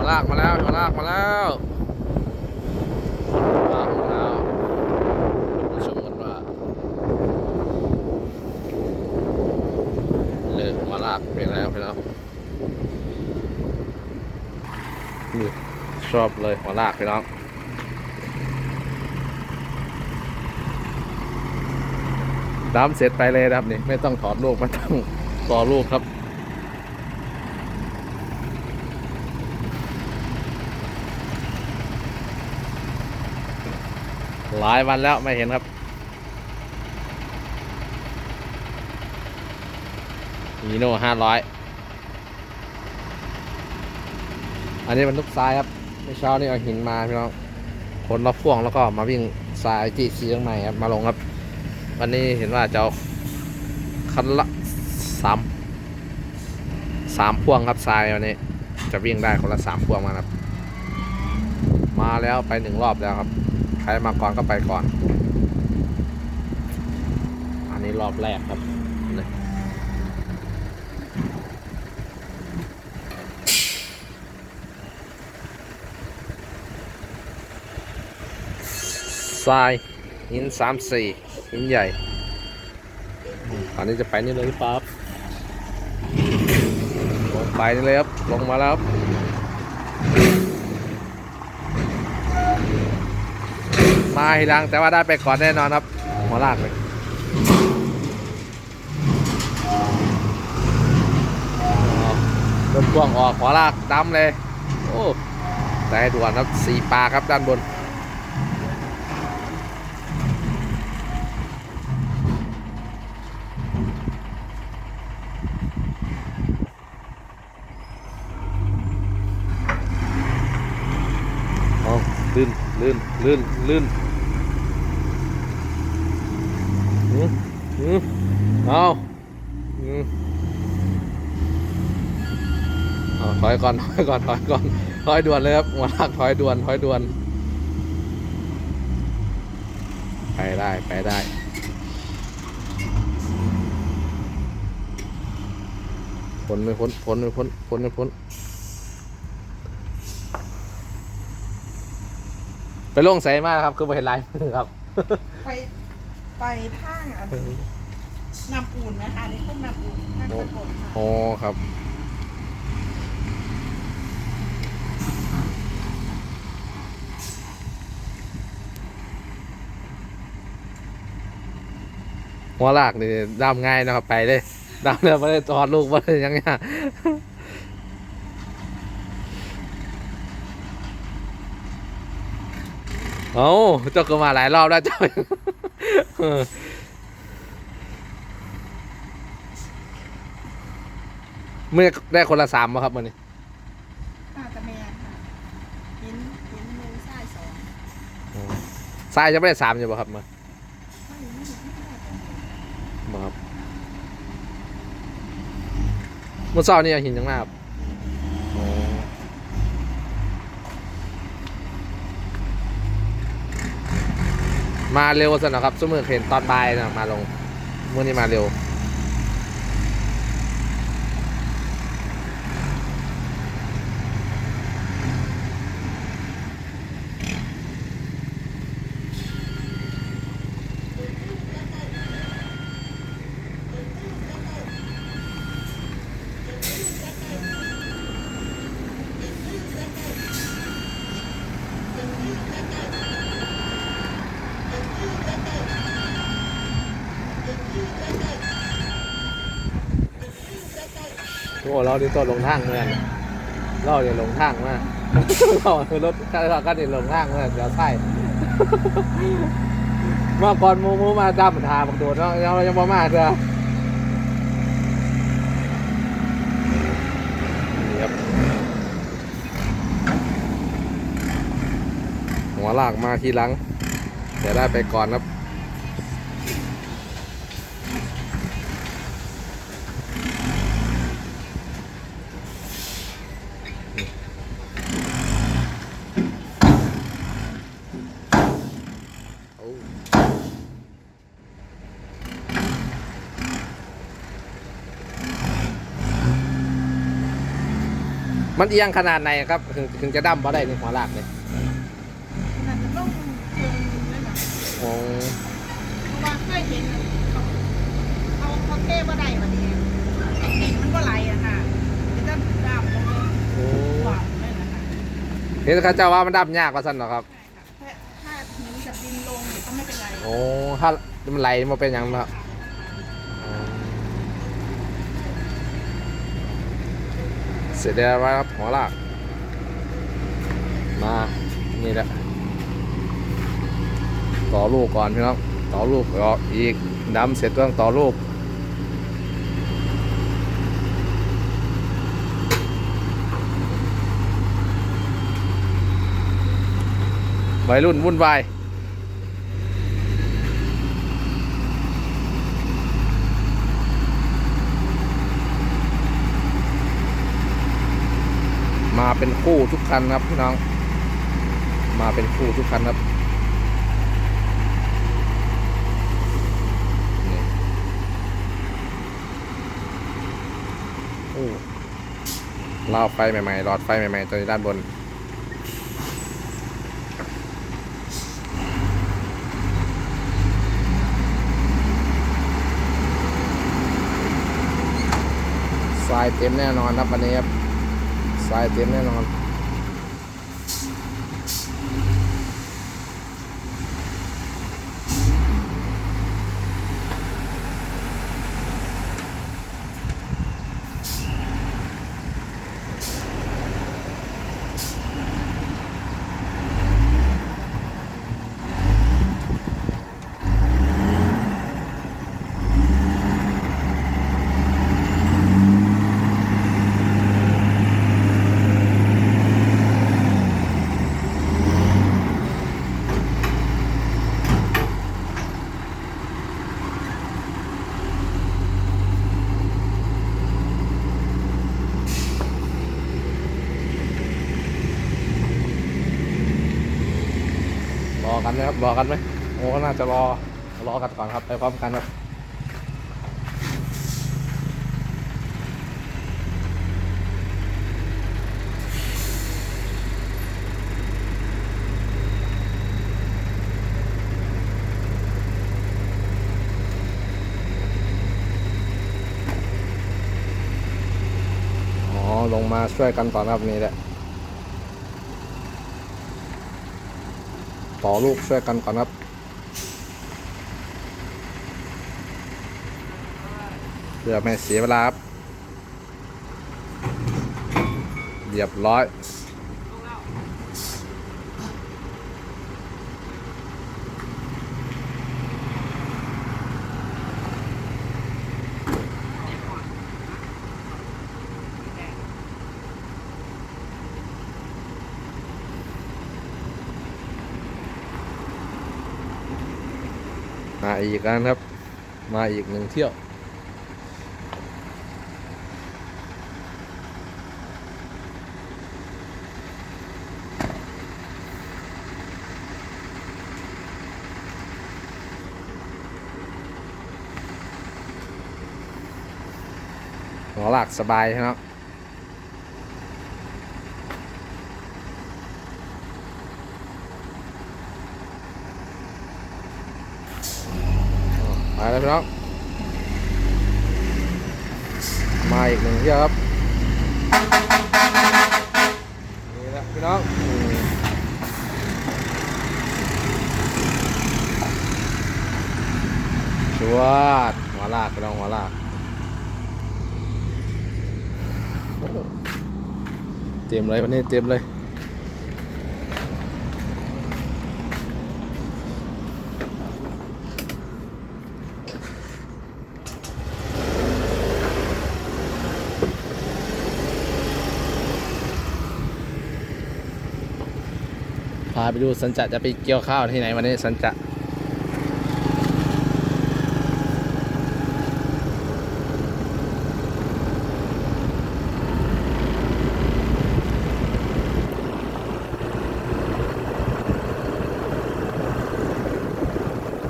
หัวลากมาแล้วหัวลากมาแล้วมาแล้วมาชมกันว่าเลิกหัวลากเป็นแล้วไปแล้วนี่ชอบเลยหัวลากไปน้องดำเสร็จไปเลยครับนี่ไม่ต้องถอดลูกไม่ต้องต่อลูกครับ หลายวันแล้วไม่เห็นครับฮีโน่ห้าร้อยอันนี้มันทุกทรายครับเมื่อเช้านี่เอาหินมาพี่น้องคนรอบพ่วงแล้วก็มาวิ่งทรายที่เชียงใหม่ครับมาลงครับ วันนี้เห็นว่าจะเอาคันละสามสามพ่วงครับทรายวันนี้ จะวิ่งได้คนละสามพ่วงมาครับ มาแล้วไปหนึ่งรอบแล้วครับ ใครมาก่อนก็ไปก่อน อันนี้รอบแรกครับทรายหินสามสี่หินใหญ่อันนี้จะไปนี่เลยปั๊บลงไปนี่เลยครับ ลงมาแล้วครับ มาทีหลังแต่ว่าได้ไปก่อนแน่นอนครับ หัวลากเลยรถพ่วงออกหัวลากดำเลย โอ้แต่ให้ด่วนครับสีปลาครับด้านบนเอลื่นลื่นลื่นลื่นอืมอืม เอาอืมเอาถอยก่อนถอยก่อนถอยก่อนถอยด่วนเลยครับหัวลากถอยด่วนถอยด่วน ไปได้ไปได้พ้นไม่พ้นพ้นไม่พ้นพ้นไม่พ้นไปลงใส่มากครับ คือไปเห็นลายมือครับ ไป ไปทางอัน น้ำปูนนะคะนี่พวกน้ำปูนทางตะกดค่ะโอ้ครับ หัวลากนี่ดำง่ายนะครับไปเลยดำเลยไม่ได้ตอดลูกไม่ได้หยังไงเอ้าเจ้าก็มาหลายรอบแล้วเจ้าเออ ไม่ได้คนละสามป่ะครับมันนี่อาตะแมนค่ะหินหินหนึ่งทรายสองทรายจะไม่ได้สามอยู่ป่ะครับมาไม่ไม่ถึงไม่ได้ตรงนี้มาครับเมื่อเช้านี่เอาหินยังมากครับอ๋อมาเร็วสนะครับสมมือเห็นตอนบ่ายนะมาลงเมื่อนี้มาเร็ว อ้เราดีตัวลงทางเหมือนกันเราเดี๋ยวลงทางมาเรารถคันเราก็เดี๋ยวลงทางเหมือนเดี๋ยวใส่เมื่อก่อนหมูหมูมาดำทาบักโดดเนาะเรายังบ่มาเถอะนี่ครับหัวลากมาทีหลังเดี๋ยวได้ไปก่อนครับ มันเอียงขนาดไหนครับ ถึงถึงจะดั้มมาได้ในหัวลากเนี่ยขนาดจะต้องเชิงเลยนะโอ้เพราะว่าเคยเห็นเขาเขาเขาเทว่าใดวันนี้ดินมันก็ไหลอะค่ะมันจะดำลงเลยหวานเลยนะคะเห็นเขาเจ้าว่ามันดั้มยากกว่าสั้นเหรอครับใช่ค่ะแค่ถ้าหินกับดินลงเนี่ยก็ไม่เป็นไรโอ้ถ้ามันไหลมาเป็นอย่างนั้น เสร็จแล้วครับหัวลากมา นี่แหละ ต่อลูกก่อนพี่น้อง ต่อลูกก็อีกดำเสร็จต้องต่อลูก วัยรุ่นวุ่นวาย เป็นคู่ทุกคันครับพี่น้อง มาเป็นคู่ทุกคันครับนี่โอ้ลาไฟใหม่ๆหลอดไฟใหม่ๆตัวนี้ด้านบนทรายเต็มแน่นอนครับวันนี้ครับ ทร อนรอกันไหมครับ รอกันไหมโอ้ก็น่าจะรอ รอกันก่อนครับ ไปพร้อมกันครับอ๋อลงมาช่วยกันก่อนครับนี่แหละ ต่อลูกช่วยกันก่อนครับเพื่อไม่เสียเวลาครับเรียบร้อย มาอีกแล้วนะครับ มาอีกหนึ่งเที่ยวหัวหลักสบายครับ ไปแล้วพี่น้องมาอีกหนึ่งเที่ยวครับนี่แหละพี่น้องอืมชวดหัวลากพี่น้องหัวลากเต็มเลยวันนี้เต็มเลย พาไปดูสันจะจะไปเกี่ยวข้าวที่ไหนวันนี้สันจะ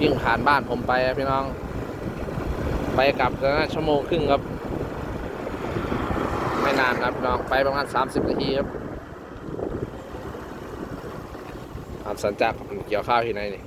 วิ่งผ่านบ้านผมไปพี่น้อง ไปกลับก็น่าชั่วโมงครึ่งครับไม่ไม่นานครับพี่น้องไปประมาณ 30 นาทีครับ อาบสันจักรเกี่ยวข้าวที่ไหนนี่